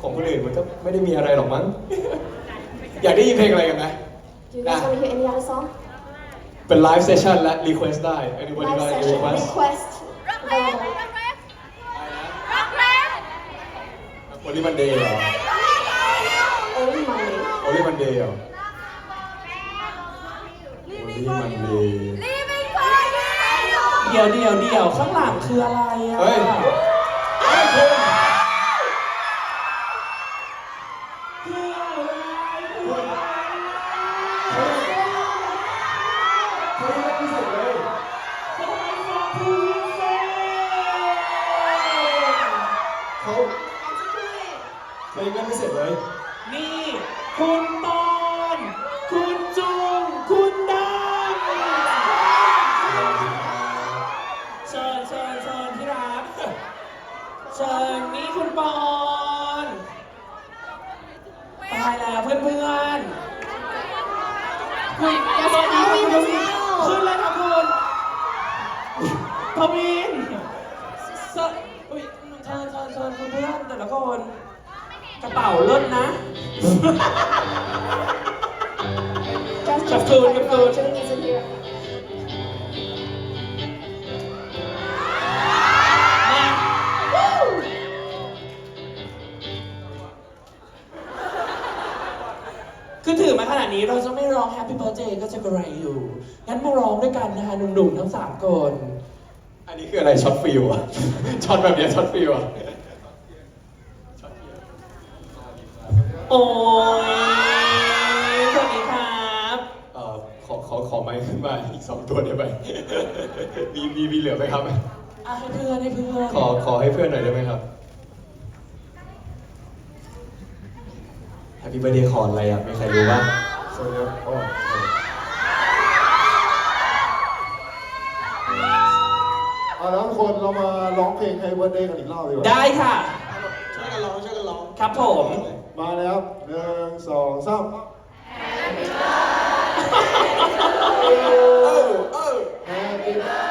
ของคนอื่นมันก็ไม่ได้มีอะไรหรอกมั้ง อยากได้ยินเพลงอะไรกันไหม Do you guys want to hear any other song? เป็นไลฟ์เซสชั่นและรีเควสได้ anybody Live got any session request request. โอลิมันเดย์เหรอ Only Monday. โอลิมันเดย์เหรอโอลิมันเดย์ เดี๋ยวเดี๋ยวเดี๋ยวข้างหลังคืออะไรอะ เฮ้ย เฮ้ยคุณ เขายังไม่เสร็จเลย นี่ คุณตอน คุณจุง คุณดังเชิญเชิญเชิญที่รัก เชิญนี่คุณปอนตายแล้วเพื่อนเพื่อนคุณ Yes, สวัสดีค่ะ Alvin คุณ as ทวิน well. ขึ้นเลยค่ะคุณทวินเชิญเชิญเชิญคุณเพื่อนแต่ละคน กระเป๋าเลิศนะ Just, Chập just chờn, like chập the chờn. Jimmy is in here. มาคือถือมาขนาดนี้เราจะไม่ร้อง Happy Birthday ก็จะกระไรอยู่ งั้นมาร้องด้วยกันนะคะหนุ่มๆทั้งสามคน อันนี้คืออะไรช็อตฟิลอะช็อตแบบเนี้ยช็อตฟิลอะ โอ้ยสวัสดีครับเอ่อขอขอขอไม้ขึ้นมาอีกสองตัวได้ไหม มีมีมีเหลือไหมครับ อะให้เพื่อนให้เพื่อนขอขอให้เพื่อนหน่อยได้ไหมครับ Happy Birthday คอนอะไรอะมีใครรู้บ้างสวัสดีครับอ๋อเอาแล้วทุกคนเรามาร้องเพลง Happy Birthday กันอีกรอบดีกว่า ได้ค่ะ ช่วยกันร้องช่วยกันร้องครับผม มาเลยครับหนึ่งสองสามเออเออ Happy birthday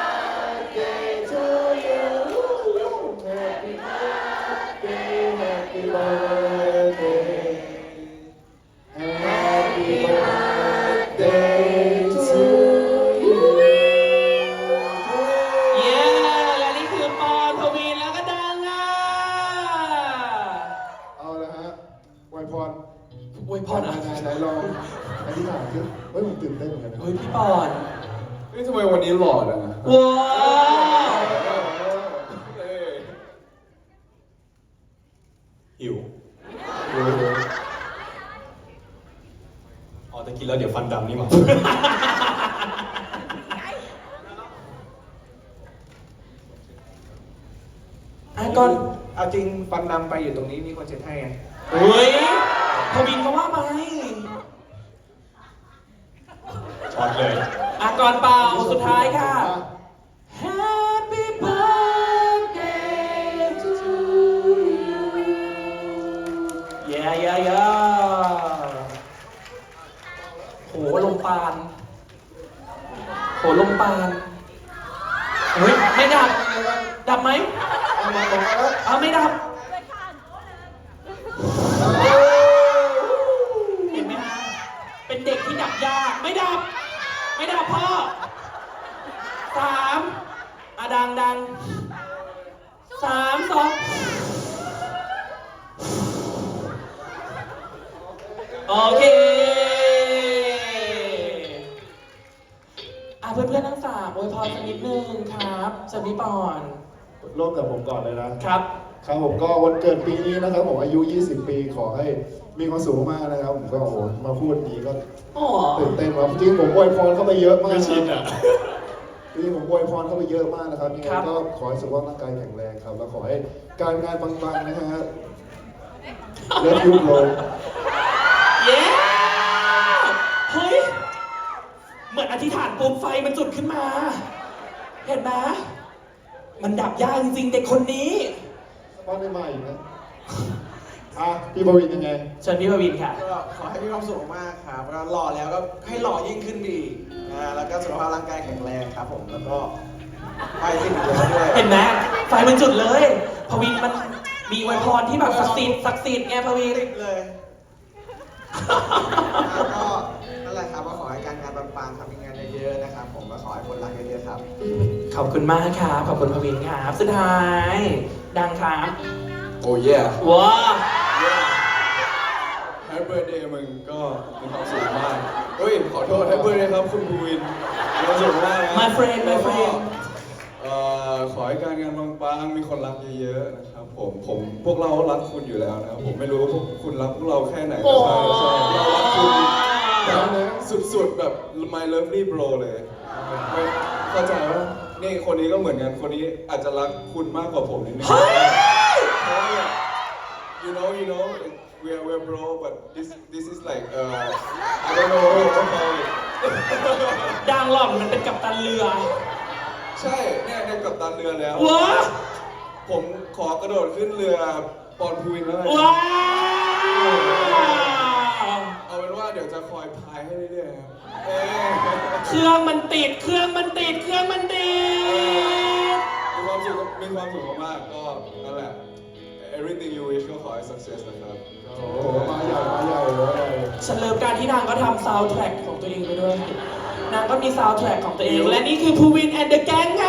อธิษฐานขึ้นเฮ้ยผมตื่นเต้นเหมือนกันนะเฮ้ยพี่ปอนเฮ้ยทำไมวันนี้หล่อจังอะว้าวเอ้ยหิวเดี๋ยวเดี๋ยวอ๋อแต่กินแล้วเดี๋ยวฟันดำนี่หว่าอะก่อนเอาจริงฟันดำไปอยู่ตรงนี้มีคนเช็ดให้ไงเฮ้ยทวินก็ว่าไป ช็อตเลยอะก่อนเป่าสุดท้ายค่ะ Happy birthday to you yeah yeah yeah โหลมปานโหลมปานเฮ้ยไม่ดับ ดับไหมเอามาบอกแล้วอ้าวไม่ดับ เห็นไหมฮะ เป็นเด็กที่ดับยาก ไม่ดับ ไม่ดับพ่อสามอะดังดังสามสองโอเคอะเพื่อนๆทั้งสามอวยพรสักนิดนึงครับสวัสดีปอนร่วมกับผมก่อนเลยนะครับ ครับผมก็วันเกิดปีนี้นะครับผมอายุ 20 ปีขอให้มีความสุขมากนะครับผมก็โอ้โหมาพูดนี้ก็อ๋อตื่นเต้นว่ากจริงผมอวยพรเข้าไปเยอะมากไม่ชินอะ จริงผมอวยพรเข้าไปเยอะมากนะครับยังไงครับ ก็ขอให้สุขภาพร่างกายแข็งแรงครับ แล้วขอให้การงานปังๆนะฮะเลิศยุบลงเย้เฮ้ย เหมือนอธิษฐานปุ๊บไฟมันจุดขึ้นมา เห็นไหมมันดับยากจริงๆเด็กคนนี้ ป้อนได้มาอีกนะอะพี่บวินยังไง เชิญพี่พวินค่ะ ก็ขอให้มีความสุขมากครับแล้วหล่อแล้วก็ให้หล่อยิ่งขึ้นไปอีกนะแล้วก็สุขภาพร่างกายแข็งแรงครับผม แล้วก็ไปสิ่งเดียวด้วย เห็นไหมไฟมันจุดเลยพวินมันมีอวยพรที่แบบศักดิ์สิทธิ์ศักดิ์สิทธิ์ไงพวิน ติดเลย แล้วก็นั่นแหละครับก็ขอให้การงานปังๆครับมีงานเยอะๆนะครับ ผมก็ขอให้คนรักเยอะๆครับ ขอบคุณมากครับ ขอบคุณพวินครับ สุดท้าย ดังครับโอ้ยว้า แฮปปี้เบิร์ดเดย์มึงก็มีความสุขมากเฮ้ย ขอโทษแฮปปี้เบิร์ดเดย์ครับ คุณภูวินมีความสุขมากนะ My friend my friend เอ่อขอให้การงานปังๆมีคนรักเยอะๆนะครับผมผมพวกเรารักคุณอยู่แล้วนะครับผมไม่รู้ว่าพวกคุณรักพวกเราแค่ไหนโอ้แต่ใช่ใช่เรารักคุณแบบสุดๆแบบ my lovely bro เลยไม่เข้าใจว่า นี่คนนี้ก็เหมือนกัน คนนี้อาจจะรักคุณมากกว่าผมนิดนึงเฮ้ย เพราะว่าแบบ you know you know we're we're bro but this this is like uh I don't know what to call it ดังหล่อนมันเป็นกัปตันเรือใช่เนี่ยในกัปตันเรือแล้ว ว้าผมขอกระโดดขึ้นเรือปอนพูวินแล้วกัน ว้าวเอาเป็นว่าเดี๋ยว จะคอยพายให้เรื่อยๆครับเอ้ยเครื่องมันติด เครื่องมันติด เครื่องมันติด มีความสุขมีความสุขมากๆก็นั่นแหละ everything you wish ก็ขอให้ success นะครับโอ้โหมาใหญ่มาใหญ่มาใหญ่ฉันเลิฟการที่นางก็ทำซาวด์แทร็กของตัวเองไปด้วย นางก็มีซาวด์แทร็กของตัวเอง และนี่คือภูวินแอนเดอะแก๊งค่ะ